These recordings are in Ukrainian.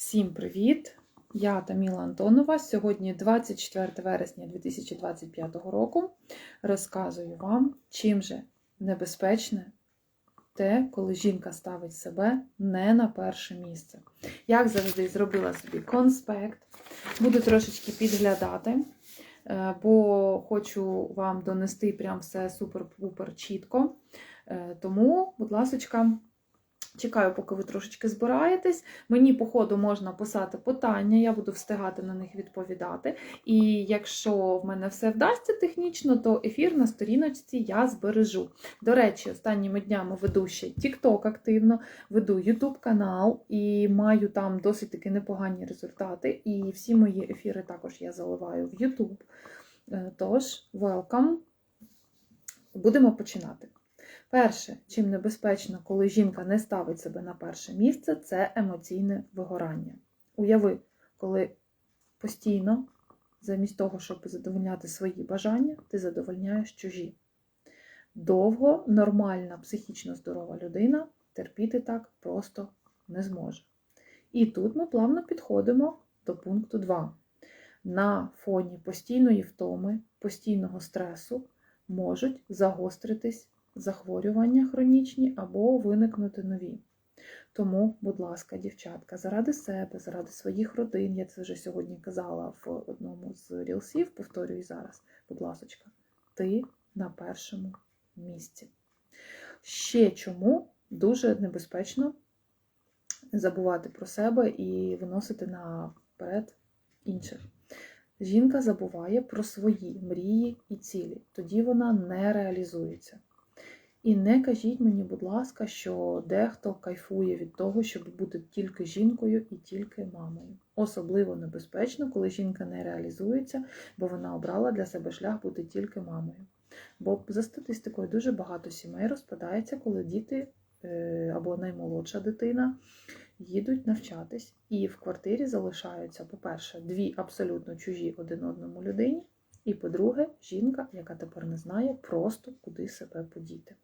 Всім привіт! Я Таміла Антонова. Сьогодні 24 вересня 2025 року. Розказую вам, чим же небезпечне те, коли жінка ставить себе не на перше місце. Як завжди, зробила собі конспект. Буду трошечки підглядати, е, бо хочу вам донести прям все супер-пупер чітко. Е, Тому, будь ласочка, Чекаю, поки ви трошечки збираєтесь. Мені, по ходу, можна писати питання, я буду встигати на них відповідати. І якщо в мене все вдасться технічно, то ефір на сторіночці я збережу. До речі, останніми днями веду ще TikTok активно, веду YouTube канал і маю там досить таки непогані результати. І всі мої ефіри також я заливаю в YouTube. Е, Тож, welcome. Будемо починати. Перше, чим небезпечно, коли жінка не ставить себе на перше місце, це емоційне вигорання. Уяви, коли постійно, замість того, щоб задовольняти свої бажання, ти задовольняєш чужі. Довго нормальна, психічно здорова людина терпіти так просто не зможе. І тут ми плавно підходимо до пункту 2. На фоні постійної втоми, постійного стресу можуть загостритись захворювання хронічні або виникнути нові. Тому, будь ласка, дівчатка, заради себе, заради своїх родин, я це вже сьогодні казала в одному з рілсів, повторюю зараз, будь ласочка, ти на першому місці. Ще чому дуже небезпечно забувати про себе і виносити наперед інших. Жінка забуває про свої мрії і цілі, тоді вона не реалізується. І не кажіть мені, будь ласка, що дехто кайфує від того, щоб бути тільки жінкою і тільки мамою. Особливо небезпечно, коли жінка не реалізується, бо вона обрала для себе шлях бути тільки мамою. Бо за статистикою дуже багато сімей розпадається, коли діти е, або наймолодша дитина їдуть навчатись, і в квартирі залишаються, по-перше, дві абсолютно чужі один одному людині, і по-друге, жінка, яка тепер не знає просто куди себе подіти.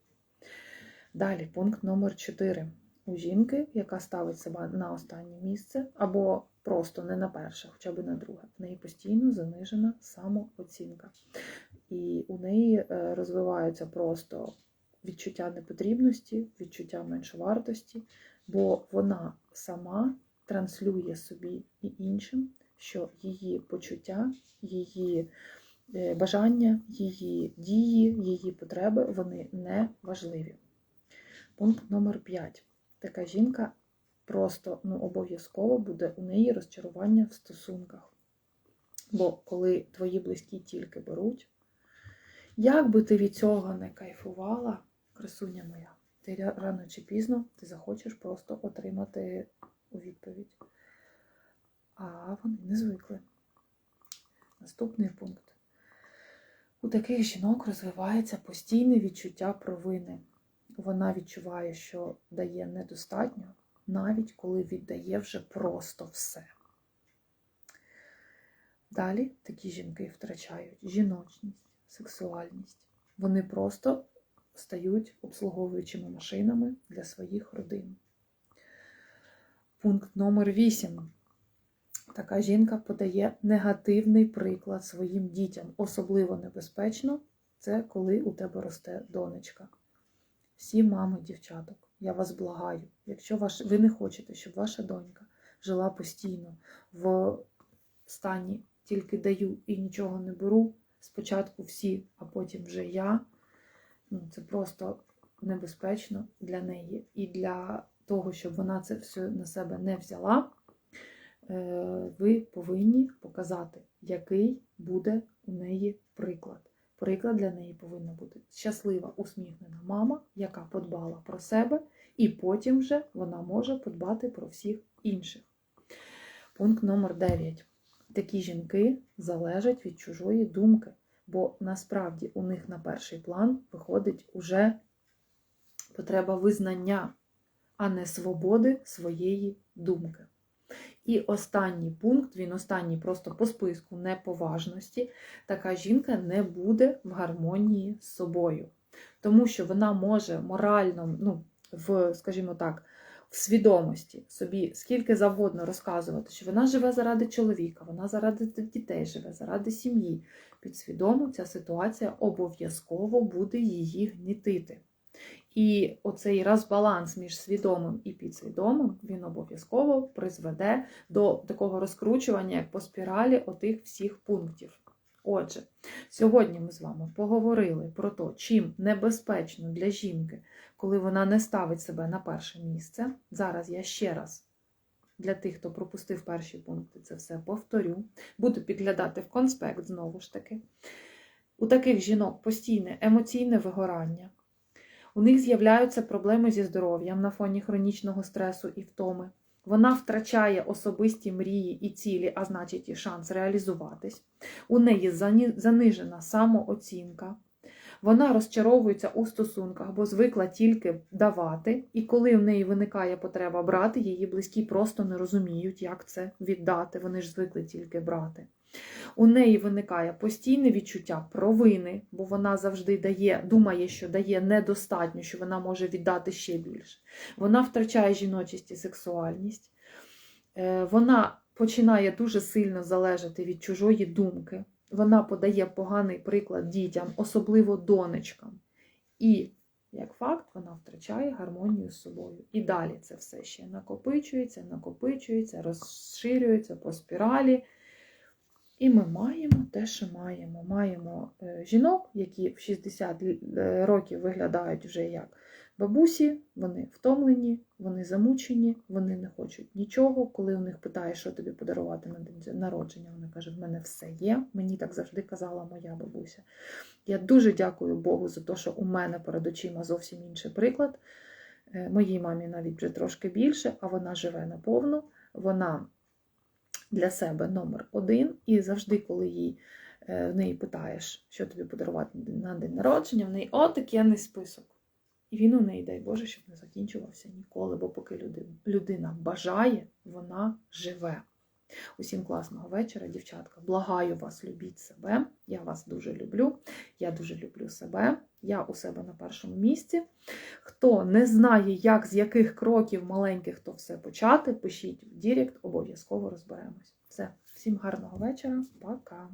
Далі, пункт номер 4. У жінки, яка ставить себе на останнє місце, або просто не на перше, хоча б на друге, в неї постійно занижена самооцінка. І у неї е, розвивається просто відчуття непотрібності, відчуття меншовартості, бо вона сама транслює собі і іншим, що її почуття, її е, бажання, її дії, її потреби вони не важливі. Пункт номер 5. Така жінка просто ну, обов'язково буде у неї розчарування в стосунках. Бо коли твої близькі тільки беруть, як би ти від цього не кайфувала, красуня моя, ти рано чи пізно ти захочеш просто отримати у відповідь. А вони не звикли. Наступний пункт. У таких жінок розвивається постійне відчуття провини вона відчуває, що дає недостатньо, навіть коли віддає вже просто все. Далі такі жінки втрачають жіночність, сексуальність. Вони просто стають обслуговуючими машинами для своїх родин. Пункт номер 8. Така жінка подає негативний приклад своїм дітям. Особливо небезпечно це коли у тебе росте донечка. Всі мами, дівчаток, я вас благаю, якщо ваш, ви не хочете, щоб ваша донька жила постійно в стані тільки даю і нічого не беру, спочатку всі, а потім вже я, ну, це просто небезпечно для неї. І для того, щоб вона це все на себе не взяла, е, ви повинні показати, який буде у неї приклад. Приклад для неї повинна бути щаслива, усміхнена мама, яка подбала про себе, і потім вже вона може подбати про всіх інших. Пункт номер 9. Такі жінки залежать від чужої думки, бо насправді у них на перший план виходить уже потреба визнання, а не свободи своєї думки. І останній пункт, він останній просто по списку неповажності, така жінка не буде в гармонії з собою. Тому що вона може морально, ну, в, скажімо так, в свідомості собі скільки завгодно розказувати, що вона живе заради чоловіка, вона заради дітей живе, заради сім'ї. Підсвідомо ця ситуація обов'язково буде її гнітити. І оцей розбаланс між свідомим і підсвідомим він обов'язково призведе до такого розкручування, як по спіралі отих всіх пунктів. Отже, сьогодні ми з вами поговорили про те, чим небезпечно для жінки, коли вона не ставить себе на перше місце. Зараз я ще раз для тих, хто пропустив перші пункти, це все повторю. Буду підглядати в конспект знову ж таки. У таких жінок постійне емоційне вигорання. У них з'являються проблеми зі здоров'ям на фоні хронічного стресу і втоми. Вона втрачає особисті мрії і цілі, а значить і шанс реалізуватись. У неї занижена самооцінка. Вона розчаровується у стосунках, бо звикла тільки давати, і коли в неї виникає потреба брати, її близькі просто не розуміють, як це віддати. Вони ж звикли тільки брати. У неї виникає постійне відчуття провини, бо вона завжди дає, думає, що дає недостатньо, що вона може віддати ще більше. Вона втрачає жіночість і сексуальність. Е, Вона починає дуже сильно залежати від чужої думки. Вона подає поганий приклад дітям, особливо донечкам. І, як факт, вона втрачає гармонію з собою. І далі це все ще накопичується, накопичується, розширюється по спіралі. І ми маємо те, що маємо. Маємо е, жінок, які в 60 е, років виглядають вже як бабусі, вони втомлені, вони замучені, вони не хочуть нічого. Коли у них питаєш, що тобі подарувати на день народження, вона каже: в мене все є. Мені так завжди казала моя бабуся. Я дуже дякую Богу за те, що у мене перед очима зовсім інший приклад. Е, Моїй мамі навіть вже трошки більше, а вона живе наповну. Вона для себе номер один, і завжди, коли їй е, в неї питаєш, що тобі подарувати на день народження, в неї отакенний список. І він у неї, дай Боже, щоб не закінчувався ніколи, бо поки люди- людина бажає, вона живе. Усім класного вечора, дівчатка. Благаю вас, любіть себе. Я вас дуже люблю. Я дуже люблю себе. Я у себе на першому місці. Хто не знає, як з яких кроків маленьких то все почати, пишіть в Дірект, обов'язково розберемось. Все, всім гарного вечора, пока.